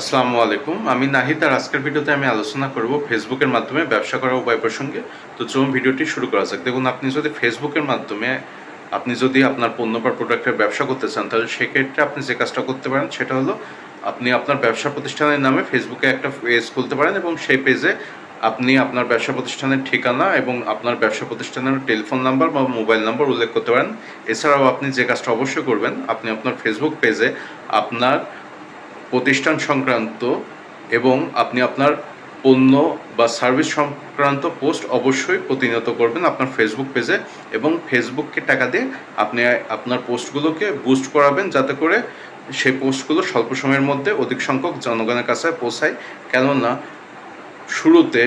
আসসালামু আলাইকুম। আমি নাহিদ আর আজকের ভিডিওতে আমি আলোচনা করব ফেসবুকের মাধ্যমে ব্যবসা করার উপায় প্রসঙ্গে। তো চলুন ভিডিওটি শুরু করা যাক। দেখুন, আপনি যদি ফেসবুকের মাধ্যমে, আপনি যদি আপনার পণ্য বা প্রোডাক্টের ব্যবসা করতে চান, তাহলে সেক্ষেত্রে আপনি যে কাজটা করতে পারেন সেটা হলো, আপনি আপনার ব্যবসা প্রতিষ্ঠানের নামে ফেসবুকে একটা পেজ খুলতে পারেন এবং সেই পেজে আপনি আপনার ব্যবসা প্রতিষ্ঠানের ঠিকানা এবং আপনার ব্যবসা প্রতিষ্ঠানের টেলিফোন নাম্বার বা মোবাইল নাম্বার উল্লেখ করতে পারেন। এছাড়াও আপনি যে কাজটা অবশ্যই করবেন, আপনি আপনার ফেসবুক পেজে আপনার প্রতিষ্ঠান সংক্রান্ত এবং আপনি আপনার পণ্য বা সার্ভিস সংক্রান্ত পোস্ট অবশ্যই প্রতিনিয়ত করবেন আপনার ফেসবুক পেজে এবং ফেসবুককে টাকা দিয়ে আপনি আপনার পোস্টগুলোকে বুস্ট করাবেন যাতে করে সেই পোস্টগুলো স্বল্প সময়ের মধ্যে অধিক সংখ্যক জনগণের কাছে পৌঁছায়। কেননা শুরুতে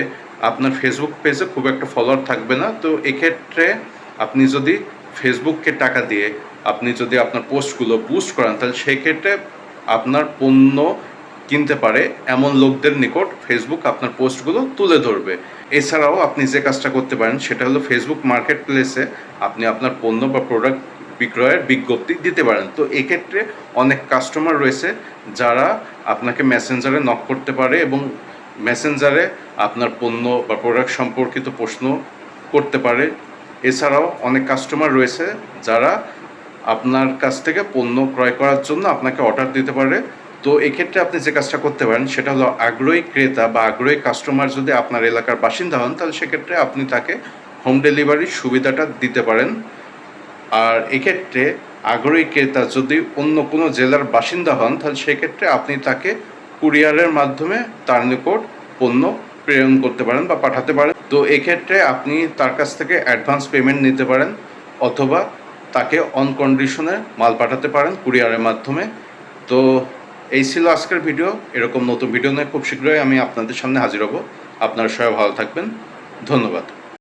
আপনার ফেসবুক পেজে খুব একটা ফলোয়ার থাকবে না। তো এক্ষেত্রে আপনি যদি ফেসবুককে টাকা দিয়ে আপনি যদি আপনার পোস্টগুলো বুস্ট করান, তাহলে সেই ক্ষেত্রে আপনার পণ্য কিনতে পারে এমন লোকদের নিকট ফেসবুক আপনার পোস্টগুলো তুলে ধরবে। এছাড়াও আপনি যে কাজটা করতে পারেন সেটা হলো ফেসবুক মার্কেট প্লেসে আপনি আপনার পণ্য বা প্রোডাক্ট বিক্রয়ের বিজ্ঞপ্তি দিতে পারেন। তো এক্ষেত্রে অনেক কাস্টমার রয়েছে যারা আপনাকে মেসেঞ্জারে নক করতে পারে এবং মেসেঞ্জারে আপনার পণ্য বা প্রোডাক্ট সম্পর্কিত প্রশ্ন করতে পারে। এছাড়াও অনেক কাস্টমার রয়েছে যারা আপনার কাছ থেকে পণ্য ক্রয় করার জন্য আপনাকে অর্ডার দিতে পারে। তো এক্ষেত্রে আপনি যে কাজটা করতে পারেন, সেটা হলো আগ্রহী ক্রেতা বা আগ্রহী কাস্টমার যদি আপনার এলাকার বাসিন্দা হন, তাহলে সেক্ষেত্রে আপনি তাকে হোম ডেলিভারির সুবিধাটা দিতে পারেন। আর এক্ষেত্রে আগ্রহী ক্রেতা যদি অন্য কোনো জেলার বাসিন্দা হন, তাহলে সেক্ষেত্রে আপনি তাকে কুরিয়ারের মাধ্যমে তার নিকট পণ্য প্রেরণ করতে পারেন বা পাঠাতে পারেন। তো এক্ষেত্রে আপনি তার কাছ থেকে অ্যাডভান্স পেমেন্ট নিতে পারেন, অথবা তাকে অনকন্ডিশনে মাল পাঠাতে পারেন কুরিয়ারের মাধ্যমে। তো এই ছিল আজকের ভিডিও এরকম নতুন ভিডিও নিয়ে খুব শীঘ্রই আমি আপনাদের সামনে হাজির হব। আপনারা সবাই ভালো থাকবেন। ধন্যবাদ।